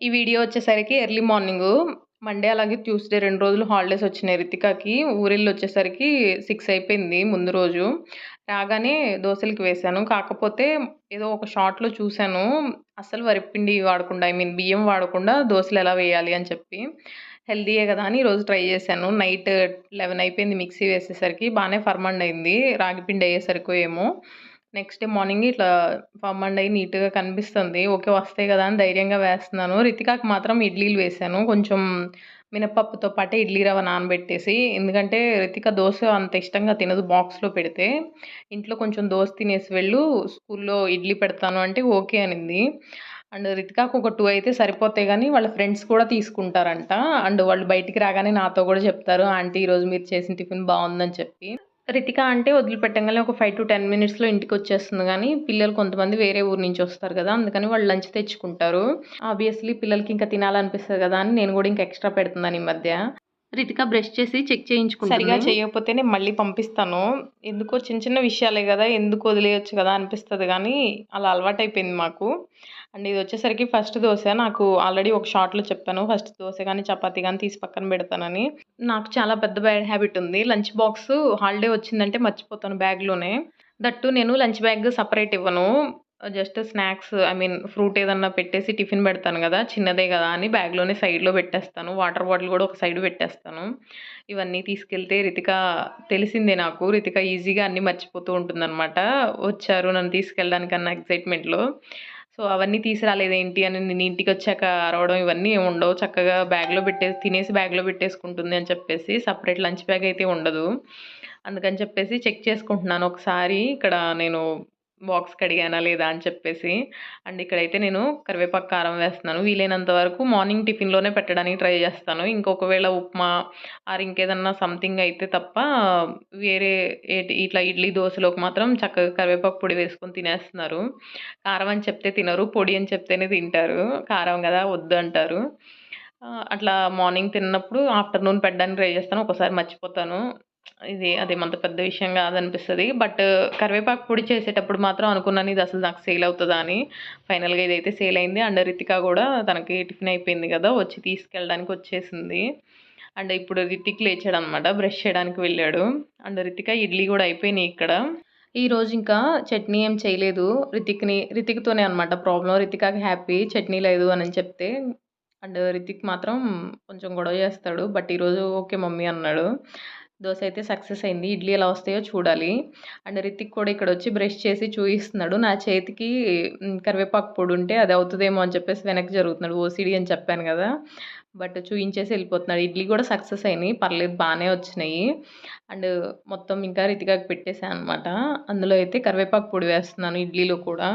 ఈ వీడియో వచ్చేసరికి early morning Monday అలాగే ట్యూస్డే రెండు రోజులు హాలిడేస్ వచ్చినాయి రితికాకి. ఊరెళ్ళి వచ్చేసరికి సిక్స్ అయిపోయింది ముందు రోజు. రాగానే దోశలకి వేశాను. కాకపోతే ఏదో ఒక షార్ట్లో చూశాను. అస్సలు వరిపిండి వాడకుండా ఐ మీన్ బియ్యం వాడకుండా దోశలు ఎలా వేయాలి అని చెప్పి. హెల్దీయే కదా అని ఈరోజు ట్రై చేశాను. నైట్ లెవెన్ అయిపోయింది మిక్సీ వేసేసరికి. బాగానే ఫర్మండ్ అయింది. రాగిపిండి అయ్యేసరికి ఏమో. నెక్స్ట్ డే మార్నింగ్ ఇట్లా ఫర్మండ్ అయ్యి నీట్గా కనిపిస్తుంది. ఓకే వస్తాయి కదా అని ధైర్యంగా వేస్తున్నాను. రితికాకి మాత్రం ఇడ్లీలు వేసాను. కొంచెం మినపప్పుతో పాటే ఇడ్లీ రవ్వ నానబెట్టేసి ఎందుకంటే రితిక దోశ అంత ఇష్టంగా తినదు బాక్స్లో పెడితే. ఇంట్లో కొంచెం దోశ తినేసి వెళ్ళు స్కూల్లో ఇడ్లీ పెడతాను అంటే ఓకే అనింది. అండ్ రితికాకు ఒక టూ అయితే సరిపోతాయి కానీ వాళ్ళ ఫ్రెండ్స్ కూడా తీసుకుంటారంట. అండ్ వాళ్ళు బయటికి రాగానే నాతో కూడా చెప్తారు ఆంటీ ఈరోజు మీరు చేసిన టిఫిన్ బాగుందని చెప్పి. రితిక అంటే వదిలిపెట్టంగానే ఒక ఫైవ్ టు టెన్ మినిట్స్లో ఇంటికి వచ్చేస్తుంది. కానీ పిల్లలు కొంతమంది వేరే ఊరు నుంచి వస్తారు కదా అందుకని వాళ్ళు లంచ్ తెచ్చుకుంటారు. ఆబ్వియస్లీ పిల్లలకి ఇంకా తినాలనిపిస్తుంది కదా అని నేను కూడా ఇంకా ఎక్స్ట్రా పెడుతున్నాను ఈ మధ్య. రితిక బ్రష్ చేసి చెక్ చేయించుకుంటాను. సరిగా చేయకపోతే నేను మళ్ళీ పంపిస్తాను. ఎందుకో చిన్న చిన్న విషయాలే కదా ఎందుకు వదిలేయచ్చు కదా అనిపిస్తుంది కానీ అలా అలవాటైపోయింది మాకు. అండ్ ఇది వచ్చేసరికి ఫస్ట్ దోశ. నాకు ఆల్రెడీ ఒక షార్ట్లో చెప్పాను. ఫస్ట్ దోశ కానీ చపాతీ కానీ తీసి పక్కన పెడతానని. నాకు చాలా పెద్ద బ్యాడ్ హ్యాబిట్ ఉంది. లంచ్ బాక్స్ హాలిడే వచ్చిందంటే మర్చిపోతాను బ్యాగ్లోనే. దట్టు నేను లంచ్ బ్యాగ్ సపరేట్ ఇవ్వను. Just snacks I mean fruit ఏదన్నా పెట్టేసి టిఫిన్ పెడతాను కదా చిన్నదే కదా అని బ్యాగ్లోనే సైడ్లో పెట్టేస్తాను. వాటర్ బాటిల్ కూడా ఒక సైడ్ పెట్టేస్తాను. ఇవన్నీ తీసుకెళ్తే రితిక తెలిసిందే నాకు రితిక ఈజీగా అన్నీ మర్చిపోతూ ఉంటుందన్నమాట. వచ్చారు నన్ను తీసుకెళ్ళడానికి అన్న ఎక్సైట్మెంట్లో. సో అవన్నీ తీసుకురాలేదేంటి అని నేను ఇంటికి వచ్చాక అరవడం ఇవన్నీ ఏమి ఉండవు. చక్కగా బ్యాగ్లో పెట్టే తినేసి బ్యాగ్లో పెట్టేసుకుంటుంది అని చెప్పేసి సపరేట్ లంచ్ బ్యాగ్ అయితే ఉండదు. అందుకని చెప్పేసి చెక్ చేసుకుంటున్నాను. ఒకసారి ఇక్కడ నేను బాక్స్ కడిగానా లేదా అని చెప్పేసి. అండ్ ఇక్కడైతే నేను కరివేపాకు కారం వేస్తున్నాను. వీలైనంత వరకు మార్నింగ్ టిఫిన్లోనే పెట్టడానికి ట్రై చేస్తాను. ఇంకొకవేళ ఉప్మా ఆర్ ఇంకేదన్నా సంథింగ్ అయితే తప్ప వేరే ఇట్లా ఇడ్లీ దోశలోకి మాత్రం చక్కగా కరివేపాకు పొడి వేసుకొని తినేస్తున్నారు. కారం అని చెప్తే తినరు పొడి అని చెప్తేనే తింటారు. కారం కదా వద్దు అంటారు. అట్లా మార్నింగ్ తిన్నప్పుడు ఆఫ్టర్నూన్ పెట్టడానికి ట్రై చేస్తాను. ఒకసారి మర్చిపోతాను. ఇది అదేమంత పెద్ద విషయం కాదనిపిస్తుంది. బట్ కరివేపాకు పొడి చేసేటప్పుడు మాత్రం అనుకున్నాను ఇది అసలు నాకు సేల్ అవుతుందా అని. ఫైనల్గా ఇదైతే సేల్ అయింది. అండ్ రితిక కూడా తనకి టిఫిన్ అయిపోయింది కదా వచ్చి తీసుకెళ్ళడానికి వచ్చేసింది. అండ్ ఇప్పుడు రితిక్ లేచాడు అనమాట బ్రష్ చేయడానికి వెళ్ళాడు. అండ్ రితిక ఇడ్లీ కూడా అయిపోయినాయి ఇక్కడ. ఈరోజు ఇంకా చట్నీ ఏం చేయలేదు. రితిక్ని రితిక్తోనే అనమాట ప్రాబ్లం రితికాకి హ్యాపీ చట్నీ లేదు అని చెప్తే. అండ్ రితిక్ మాత్రం కొంచెం గొడవ చేస్తాడు. బట్ ఈరోజు ఓకే మమ్మీ అన్నాడు. దోశ అయితే సక్సెస్ అయింది. ఇడ్లీ ఎలా వస్తాయో చూడాలి. అండ్ రితిక్ కూడా ఇక్కడ వచ్చి బ్రష్ చేసి చూపిస్తున్నాడు నా చేతికి కరివేపాకు పొడి ఉంటే అది అవుతుందేమో అని చెప్పేసి వెనక్కి జరుగుతున్నాడు. ఓసిడి అని చెప్పాను కదా. బట్ చూయించేసి వెళ్ళిపోతున్నాడు. ఇడ్లీ కూడా సక్సెస్ అయినాయి. పర్లేదు బాగానే వచ్చినాయి. అండ్ మొత్తం ఇంకా రితికాకి పెట్టేసాను అనమాట అందులో అయితే కరివేపాకు పొడి వేస్తున్నాను ఇడ్లీలో కూడా.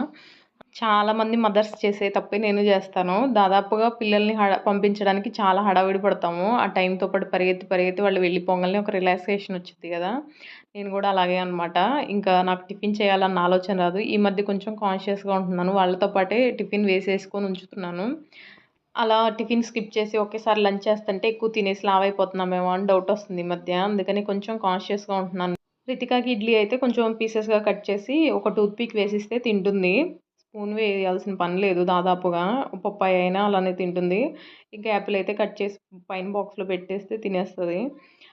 చాలామంది మదర్స్ చేసే తప్పే నేను చేస్తాను. దాదాపుగా పిల్లల్ని హడ పంపించడానికి చాలా హడావిడి పడతాము. ఆ టైంతో పాటు పరిగెత్తి పరిగెత్తి వాళ్ళు వెళ్ళిపోగానే ఒక రిలాక్సేషన్ వచ్చింది కదా. నేను కూడా అలాగే అనమాట ఇంకా నాకు టిఫిన్ చేయాలన్న ఆలోచన రాదు. ఈ మధ్య కొంచెం కాన్షియస్గా ఉంటున్నాను. వాళ్ళతో పాటే టిఫిన్ వేసేసుకొని ఉంచుతున్నాను. అలా టిఫిన్ స్కిప్ చేసి ఒకేసారి లంచ్ చేస్తుంటే ఎక్కువ తినేసి లావ్ అయిపోతున్నామేమో అని డౌట్ వస్తుంది ఈ మధ్య. అందుకని కొంచెం కాన్షియస్గా ఉంటున్నాను. రితికాకి ఇడ్లీ అయితే కొంచెం పీసెస్గా కట్ చేసి ఒక టూత్ పిక్ వేసిస్తే తింటుంది. స్పూన్ వేయాల్సిన పని లేదు దాదాపుగా. పప్పాయి అయినా అలానే తింటుంది. ఇంకా యాపిల్ అయితే కట్ చేసి పైన బాక్స్లో పెట్టేస్తే తినేస్తుంది.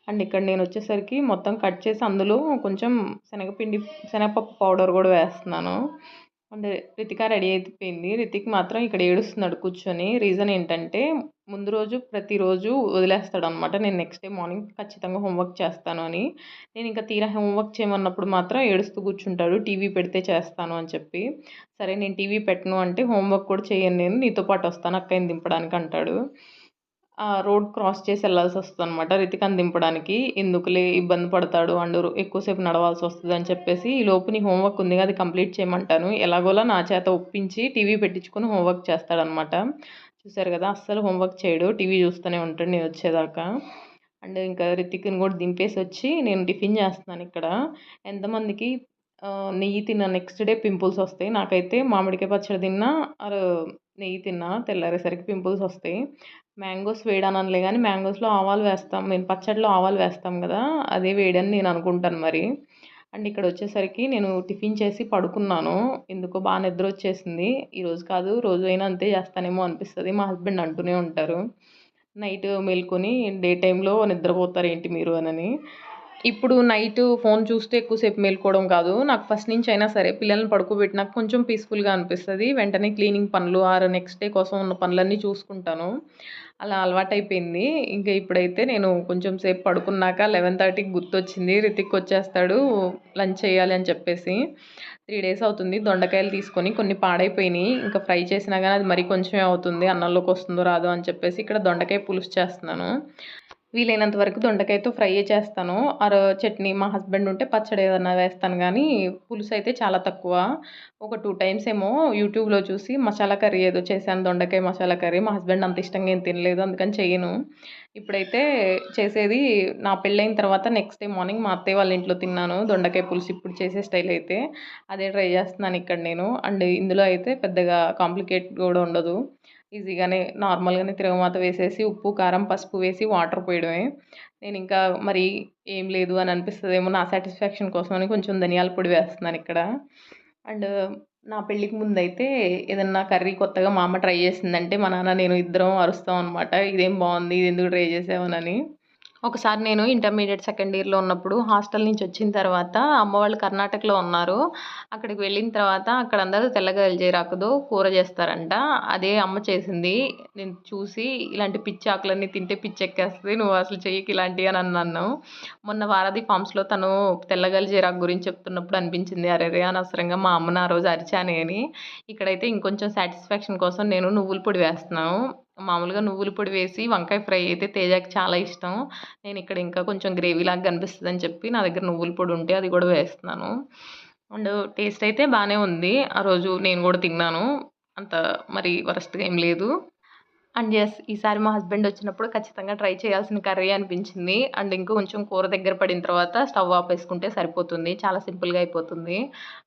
అండ్ ఇక్కడ నేను వచ్చేసరికి మొత్తం కట్ చేసి అందులో కొంచెం శనగపిండి శనగపప్పు పౌడర్ కూడా వేస్తున్నాను. అంటే రితిక రెడీ అయిపోయింది. రితిక్ మాత్రం ఇక్కడ ఏడుస్తున్నాడు కూర్చొని. రీజన్ ఏంటంటే ముందు రోజు ప్రతిరోజు వదిలేస్తాడు అనమాట నేను నెక్స్ట్ డే మార్నింగ్ ఖచ్చితంగా హోంవర్క్ చేస్తాను అని. నేను ఇంకా తీరా హోంవర్క్ చేయమన్నప్పుడు మాత్రం ఏడుస్తూ కూర్చుంటాడు. టీవీ పెడితే చేస్తాను అని చెప్పి. సరే నేను టీవీ పెట్టను అంటే హోంవర్క్ కూడా చేయను నేను. నీతో పాటు వస్తాను అక్కని దింపడానికి అంటాడు. రోడ్ క్రాస్ చేసి వెళ్ళాల్సి వస్తుంది అనమాట రితికని దింపడానికి. ఎందుకులే ఇబ్బంది పడతాడు అండ్ ఎక్కువసేపు నడవాల్సి వస్తుంది అని చెప్పేసి ఈ లోపు నీ హోంవర్క్ ఉంది అది కంప్లీట్ చేయమంటాను. ఎలాగోలా నా చేత ఒప్పించి టీవీ పెట్టించుకొని హోంవర్క్ చేస్తాడనమాట చూసారు కదా అస్సలు హోంవర్క్ చేయడు. టీవీ చూస్తూనే ఉంటాడు నేను వచ్చేదాకా. అండ్ ఇంకా రితిక్ని కూడా దింపేసి వచ్చి నేను టిఫిన్ చేస్తున్నాను ఇక్కడ. ఎంతమందికి నెయ్యి తిన్న నెక్స్ట్ డే పింపుల్స్ వస్తాయి. నాకైతే మామిడికాయ పచ్చడి తిన్నా నెయ్యి తిన్నా తెల్లారేసరికి పింపుల్స్ వస్తాయి. మ్యాంగోస్ వేడనలే కానీ మ్యాంగోస్లో ఆవాలు వేస్తాం. మేము పచ్చడిలో ఆవాలు వేస్తాం కదా అదే వేడని నేను అనుకుంటాను మరి. అండ్ ఇక్కడ వచ్చేసరికి నేను టిఫిన్ చేసి పడుకున్నాను. ఎందుకో బాగా నిద్ర వచ్చేసింది ఈరోజు కాదు రోజు అయినా అంతే చేస్తానేమో అనిపిస్తుంది. మా హస్బెండ్ అంటూనే ఉంటారు. నైట్ మేల్కొని డే టైంలో నిద్రపోతారు ఏంటి మీరు అని ఇప్పుడు నైట్ ఫోన్ చూస్తే ఎక్కువసేపు మేల్కోవడం కాదు. నాకు ఫస్ట్ నుంచి అయినా సరే పిల్లల్ని పడుకోబెట్టినాక కొంచెం పీస్ఫుల్గా అనిపిస్తుంది. వెంటనే క్లీనింగ్ పనులు ఆర్ నెక్స్ట్ డే కోసం ఉన్న పనులన్నీ చూసుకుంటాను. అలా అలవాటైపోయింది. ఇంకా ఇప్పుడైతే నేను కొంచెం సేపు పడుకున్నాక లెవెన్ థర్టీకి గుర్తొచ్చింది. రితిక్ వచ్చేస్తాడు లంచ్ చేయాలి అని చెప్పేసి. త్రీ డేస్ అవుతుంది. దొండకాయలు తీసుకొని కొన్ని పాడైపోయినాయి. ఇంకా ఫ్రై చేసినా కానీ అది మరీ కొంచెమే అవుతుంది. అన్నంలోకి వస్తుందో రాదో అని చెప్పేసి ఇక్కడ దొండకాయ పులుసు చేస్తున్నాను. వీలైనంత వరకు దొండకాయతో ఫ్రై చేస్తాను. ఆర్ చట్నీ మా హస్బెండ్ ఉంటే పచ్చడి ఏదన్నా వేస్తాను కానీ పులుసు అయితే చాలా తక్కువ. ఒక టూ టైమ్స్ ఏమో యూట్యూబ్లో చూసి మసాలా కర్రీ ఏదో చేశాను దొండకాయ మసాలా కర్రీ. మా హస్బెండ్ అంత ఇష్టంగా ఏం తినలేదు అందుకని చేయను ఇప్పుడైతే చేసేది నా పెళ్ళైన తర్వాత నెక్స్ట్ డే మార్నింగ్ మా అత్తయ్య వాళ్ళ ఇంట్లో తిన్నాను. దొండకాయ పులుసు ఇప్పుడు చేసే స్టైల్ అయితే. అదే ట్రై చేస్తున్నాను ఇక్కడ నేను. అండ్ ఇందులో అయితే పెద్దగా కాంప్లికేట్ కూడా ఉండదు. ఈజీగానే నార్మల్గానే తిరగమాత వేసేసి ఉప్పు కారం పసుపు వేసి వాటర్ పోయడమే. నేను ఇంకా మరి ఏం లేదు అని అనిపిస్తుందేమో నా సాటిస్ఫాక్షన్ కోసం అని కొంచెం ధనియాల పొడి వేస్తున్నాను ఇక్కడ. అండ్ నా పెళ్ళికి ముందైతే ఏదన్నా కర్రీ కొత్తగా మా అమ్మ ట్రై చేసిందంటే మా నాన్న నేను ఇద్దరం అరుస్తాం అనమాట ఇదేం బాగుంది? ఇది ఎందుకు ట్రై చేసావనని ఒకసారి నేను ఇంటర్మీడియట్ సెకండ్ ఇయర్లో ఉన్నప్పుడు హాస్టల్ నుంచి వచ్చిన తర్వాత అమ్మ వాళ్ళు కర్ణాటకలో ఉన్నారు. అక్కడికి వెళ్ళిన తర్వాత అక్కడ అందరూ తెల్లగా ఎల్జేరాకుతో కూర చేస్తారంట. అదే అమ్మ చేసింది. నేను చూసి ఇలాంటి పిచ్చి ఆకులన్నీ తింటే పిచ్చి ఎక్కేస్తుంది నువ్వు అసలు చెయ్యకి ఇలాంటివి అని అన్నాను. మొన్న వారధి ఫామ్స్లో తను తెల్లగలిజేరాకు గురించి చెప్తున్నప్పుడు అనిపించింది. అరే అనవసరంగా మా అమ్మను ఆ రోజు అరిచానే అని ఇక్కడైతే ఇంకొంచెం సాటిస్ఫాక్షన్ కోసం నేను నువ్వుల పొడి వేస్తున్నాను. మామూలుగా నువ్వుల పొడి వేసి వంకాయ ఫ్రై అయితే తేజాకి చాలా ఇష్టం. నేను ఇక్కడ ఇంకా కొంచెం గ్రేవీ లాగా కనిపిస్తుంది అని చెప్పి నా దగ్గర నువ్వుల పొడి ఉంటే అది కూడా వేస్తున్నాను. అండ్ టేస్ట్ అయితే బాగానే ఉంది. ఆ రోజు నేను కూడా తిన్నాను. అంత మరి వరస్ట్గా ఏం లేదు. అండ్ ఎస్ ఈసారి మా హస్బెండ్ వచ్చినప్పుడు ఖచ్చితంగా ట్రై చేయాల్సిన కర్రీ అనిపించింది. అండ్ ఇంకా కొంచెం కూర దగ్గర పడిన తర్వాత స్టవ్ ఆఫ్ వేసుకుంటే సరిపోతుంది. చాలా సింపుల్గా అయిపోతుంది.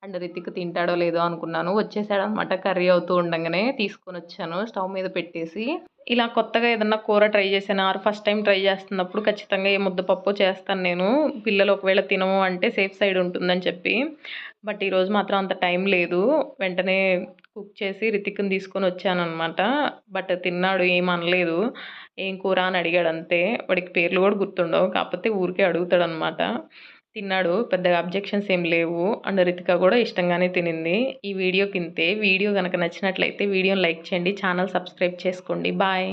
అండ్ రితిక్ తింటాడో లేదో అనుకున్నాను. వచ్చేసాడు అనమాట కర్రీ అవుతూ ఉండగానే తీసుకొని వచ్చాను. స్టవ్ మీద పెట్టేసి ఇలా కొత్తగా ఏదన్నా కూర ట్రై చేసాను ఆరు ఫస్ట్ టైం ట్రై చేస్తున్నప్పుడు ఖచ్చితంగా ఏ ముద్దపప్పు చేస్తాను నేను. పిల్లలు ఒకవేళ తినము అంటే సేఫ్ సైడ్ ఉంటుందని చెప్పి. బట్ ఈరోజు మాత్రం అంత టైం లేదు. వెంటనే కుక్ చేసి రితిక్ని తీసుకొని వచ్చానమాట బట్ తిన్నాడు ఏం అనలేదు. ఏం కూర అని అడిగాడు అంతే. వాడికి పేర్లు కూడా గుర్తుండవు. కాకపోతే ఊరికే అడుగుతాడు అనమాట తిన్నాడు పెద్దగా అబ్జెక్షన్స్ ఏం లేవు. అండ్ రితిక కూడా ఇష్టంగానే తినింది. ఈ వీడియో కింతే వీడియో కనుక నచ్చినట్లయితే వీడియోని లైక్ చేయండి ఛానల్ సబ్స్క్రైబ్ చేసుకోండి. బాయ్.